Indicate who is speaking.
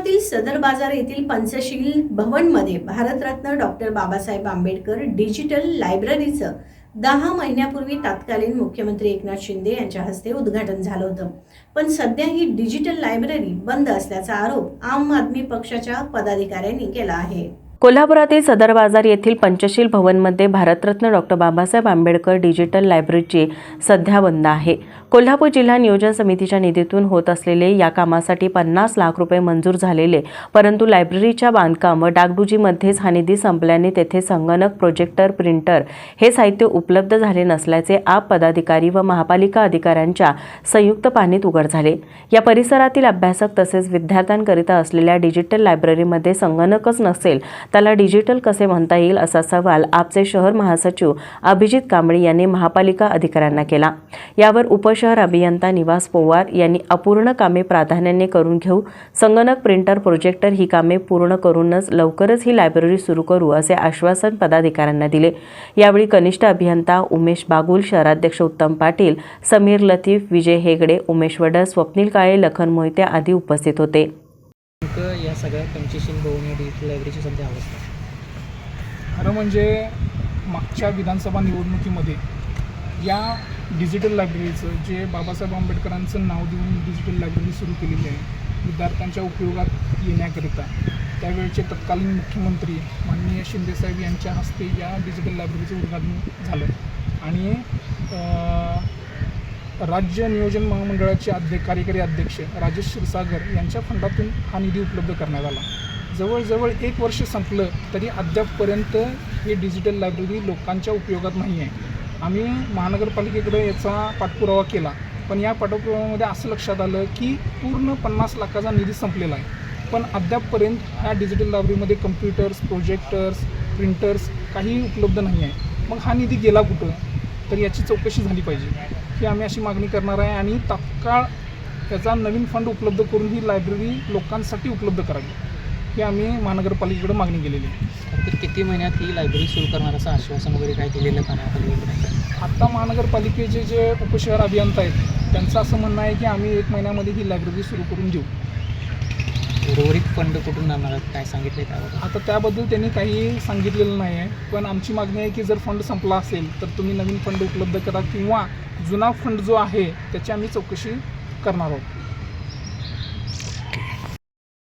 Speaker 1: कोल्हापुरातील सदर बाजार येथील पंचशील भवनमध्ये भारतरत्न डॉक्टर बाबासाहेब आंबेडकर डिजिटल लायब्ररीचं दहा महिन्यापूर्वी तत्कालीन मुख्यमंत्री एकनाथ शिंदे यांच्या हस्ते उद्घाटन झालं होतं. पण सध्या ही डिजिटल लायब्ररी बंद असल्याचा आरोप आम आदमी पक्षाच्या पदाधिकाऱ्यांनी केला आहे.
Speaker 2: कोल्हापुरातील सदर बाजार येथील पंचशील भवनमध्ये भारतरत्न डॉक्टर बाबासाहेब आंबेडकर डिजिटल लायब्ररीची सध्या बंद आहे. कोल्हापूर जिल्हा नियोजन समितीच्या निधीतून होत असलेले या कामासाठी पन्नास लाख रुपये मंजूर झालेले परंतु लायब्ररीच्या बांधकाम व डागडुजीमध्येच हा निधी संपल्याने तेथे संगणक प्रोजेक्टर प्रिंटर हे साहित्य उपलब्ध झाले नसल्याचे आप पदाधिकारी व महापालिका अधिकाऱ्यांच्या संयुक्त पाहणीत उघड झाले. या परिसरातील अभ्यासक तसेच विद्यार्थ्यांकरिता असलेल्या डिजिटल लायब्ररीमध्ये संगणकच नसेल त्याला डिजिटल कसे म्हणता येईल असा सवाल आपचे शहर महासचिव अभिजित कांबळे यांनी महापालिका अधिकाऱ्यांना केला. यावर उपशहर अभियंता निवास पोवार यांनी अपूर्ण कामे प्राधान्याने करून घेऊ. संगणक प्रिंटर प्रोजेक्टर ही कामे पूर्ण करूनच लवकरच ही लायब्ररी सुरू करू असे आश्वासन पदाधिकाऱ्यांना दिले. यावेळी कनिष्ठ अभियंता उमेश बागुल शहराध्यक्ष उत्तम पाटील समीर लतीफ विजय हेगडे उमेश वडर स्वप्नील काळे लखन मोहिते आदी उपस्थित होते.
Speaker 3: या सगळ्या पंचशील भवन या डिजिटल लायब्ररीची सध्या अवस्था
Speaker 4: खरं म्हणजे मागच्या विधानसभा निवडणुकीमध्ये या डिजिटल लायब्ररीचं जे बाबासाहेब आंबेडकरांचं नाव देऊन डिजिटल लायब्ररी सुरू केलेली आहे विद्यार्थ्यांच्या उपयोगात येण्याकरिता त्यावेळचे तत्कालीन मुख्यमंत्री माननीय शिंदेसाहेब यांच्या हस्ते या डिजिटल लायब्ररीचं उद्घाटन झालं. आणि राज्य नियोजन महामंडळाचे अध्यक्ष कार्यकारी अध्यक्ष राजेश क्षीरसागर यांच्या फंडातून हा निधी उपलब्ध करण्यात आला. जवळजवळ एक वर्ष संपलं तरी अद्यापपर्यंत ही डिजिटल लायब्ररी लोकांच्या उपयोगात नाही आहे आम्ही महानगरपालिकेकडे याचा पाठपुरावा केला पण या पाठपुराव्यामध्ये असं लक्षात आलं की पूर्ण पन्नास लाखाचा निधी संपलेला आहे. पण अद्यापपर्यंत ह्या डिजिटल लायब्ररीमध्ये कम्प्युटर्स प्रोजेक्टर्स प्रिंटर्स काही उपलब्ध नाही आहे मग हा निधी गेला कुठं? तर याची चौकशी झाली पाहिजे ही आम्ही अशी मागणी करणार आहे आणि तात्काळ त्याचा नवीन फंड उपलब्ध करून ही लायब्ररी लोकांसाठी उपलब्ध करावी ही आम्ही महानगरपालिकेकडे मागणी केलेली आहे.
Speaker 3: तर किती महिन्यात ही लायब्ररी सुरू करणार असं आश्वासन वगैरे काय दिलेलं का
Speaker 4: आत्ता महानगरपालिकेचे जे उपशहर अभियंता आहेत त्यांचं असं म्हणणं आहे की आम्ही एक महिन्यामध्ये ही लायब्ररी सुरू करून देऊ.
Speaker 3: फंड कुठून आणणार आहेत? काय सांगितलं त्यावर
Speaker 4: आता त्याबद्दल त्यांनी काही सांगितलेलं नाही आहे. पण आमची मागणी आहे की जर फंड संपला असेल तर तुम्ही नवीन फंड उपलब्ध करा किंवा जुना फंड जो आहे त्याची आम्ही चौकशी करणार आहोत.